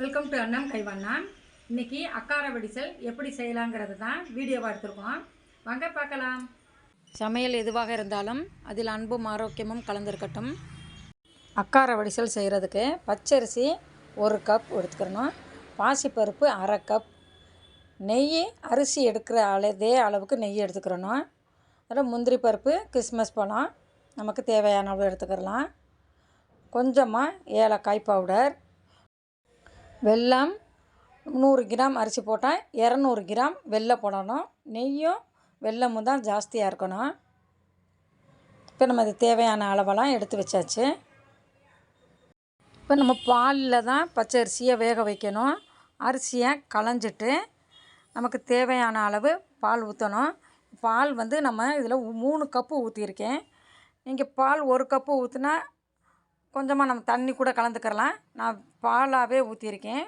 Welcome to அண்ணம் கைவண்ணான் இன்னைக்கு அக்கார வடிசல் எப்படி செய்யலாங்கிறது தான் வீடியோவாக எடுத்துருக்கோம். வாங்க பார்க்கலாம். சமையல் எதுவாக இருந்தாலும் அதில் அன்பும் ஆரோக்கியமும் கலந்துருக்கட்டும். அக்கார வடிசல் செய்கிறதுக்கு பச்சரிசி ஒரு கப் எடுத்துக்கிறணும் பாசிப்பருப்பு அரை கப் நெய் அரிசி எடுக்கிற அளதே அளவுக்கு நெய் எடுத்துக்கிறணும் அப்புறம் முந்திரி பருப்பு கிறிஸ்மஸ் பழம் நமக்கு தேவையான அளவு எடுத்துக்கிறலாம் கொஞ்சமாக ஏலக்காய் பவுடர் வெல்லம் நூறு கிராம் அரிசி போட்டால் இரநூறு கிராம் வெள்ளை போடணும். நெய்யும் வெல்லமும் தான் ஜாஸ்தியாக இருக்கணும். இப்போ நம்ம அது தேவையான அளவெல்லாம் எடுத்து வச்சாச்சு. இப்போ நம்ம பாலில் தான் பச்சை அரிசியை வேக வைக்கணும். அரிசியை களைஞ்சிட்டு நமக்கு தேவையான அளவு பால் ஊற்றணும். பால் வந்து நம்ம இதில் மூணு கப்பு ஊற்றிருக்கேன் நீங்கள் பால் ஒரு கப்பு ஊற்றுனா கொஞ்சமாக நம்ம தண்ணி கூட கலந்துக்கிறலாம். நான் பாலாகவே ஊற்றிருக்கேன்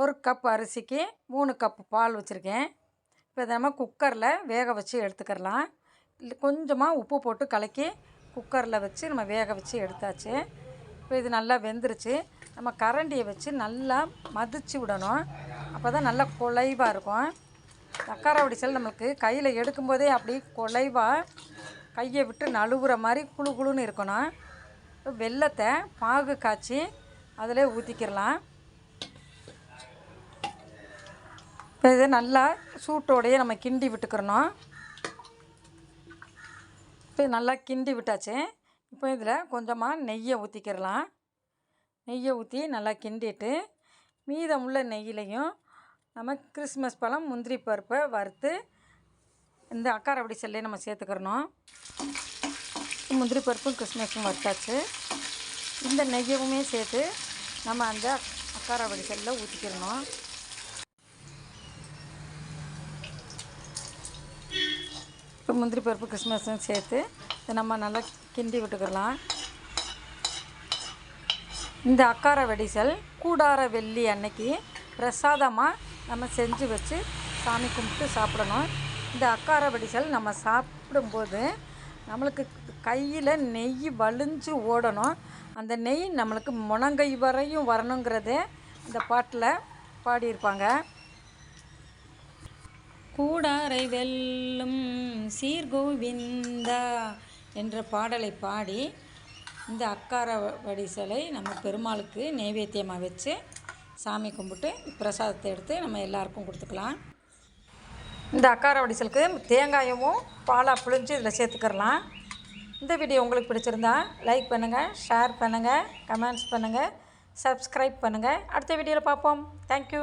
ஒரு கப் அரிசிக்கு மூணு கப்பு பால் வச்சுருக்கேன். இப்போ இதை நம்ம குக்கரில் வேக வச்சு எடுத்துக்கிறலாம். இல்லை கொஞ்சமாக உப்பு போட்டு கலக்கி குக்கரில் வச்சு நம்ம வேக வச்சு எடுத்தாச்சு. இப்போ இது நல்லா வெந்துருச்சு. நம்ம கரண்டியை வச்சு நல்லா மதிச்சு விடணும். அப்போ தான் நல்லா குலைவாக இருக்கும். தக்கார வடிசல் நம்மளுக்கு கையில் எடுக்கும்போதே அப்படி குலைவாக கையை விட்டு நழுவுற மாதிரி குழு குழுன்னு இருக்கணும். வெல்லத்தை பாகு காய்ச்சி அதில் ஊற்றிக்கிடலாம் இப்போ இதை நல்லா சூட்டோடையே நம்ம கிண்டி விட்டுக்கிறணும். இப்போ நல்லா கிண்டி விட்டாச்சு. இப்போ இதில் கொஞ்சமாக நெய்யை ஊற்றிக்கிடலாம் நெய்யை ஊற்றி நல்லா கிண்டிட்டு மீதமுள்ள நெய்யிலையும் நம்ம கிறிஸ்மஸ் பழம் முந்திரி பருப்பை வறுத்து இந்த அக்காரப்படி செல்லையும் நம்ம சேர்த்துக்கிறணும். முந்திரி பருப்பும் கிறிஸ்மஸும் வறுத்தாச்சு. இந்த நெய்யவுமே சேர்த்து நம்ம அந்த அக்கார வடிசலில் ஊற்றிக்கிறணும் இப்போ முந்திரி பருப்பு கிறிஸ்மஸும் சேர்த்து இதை நம்ம நல்லா கிண்டி விட்டுக்கலாம். இந்த அக்கார வடிசல் கூடார வெள்ளி அன்னைக்கு பிரசாதமாக நம்ம செஞ்சு வச்சு சாமி கும்பிட்டு சாப்பிடணும். இந்த அக்கார வடிசல் நம்ம சாப்பிடும்போது நம்மளுக்கு கையில் நெய் வலிஞ்சு ஓடணும். அந்த நெய் நம்மளுக்கு முனங்கை வரையும் வரணுங்கிறதே இந்த பாட்டில் பாடியிருப்பாங்க. கூடாரை வெல்லும் சீர்கோவிந்தா என்ற பாடலை பாடி இந்த அக்கார வடிசலை நம்ம பெருமாளுக்கு நைவேத்தியமாக வச்சு சாமி கும்பிட்டு பிரசாதத்தை எடுத்து நம்ம எல்லாருக்கும் கொடுத்துக்கலாம். இந்த அக்கார வடிசலுக்கு தேங்காயமும் பாலாக புழிஞ்சு இதில் சேர்த்துக்கிறலாம். இந்த வீடியோ உங்களுக்கு பிடிச்சிருந்தா லைக் பண்ணுங்கள் ஷேர் பண்ணுங்கள் கமெண்ட்ஸ் பண்ணுங்கள் சப்ஸ்கிரைப் பண்ணுங்கள் அடுத்த வீடியோவில் பார்ப்போம். தேங்க்யூ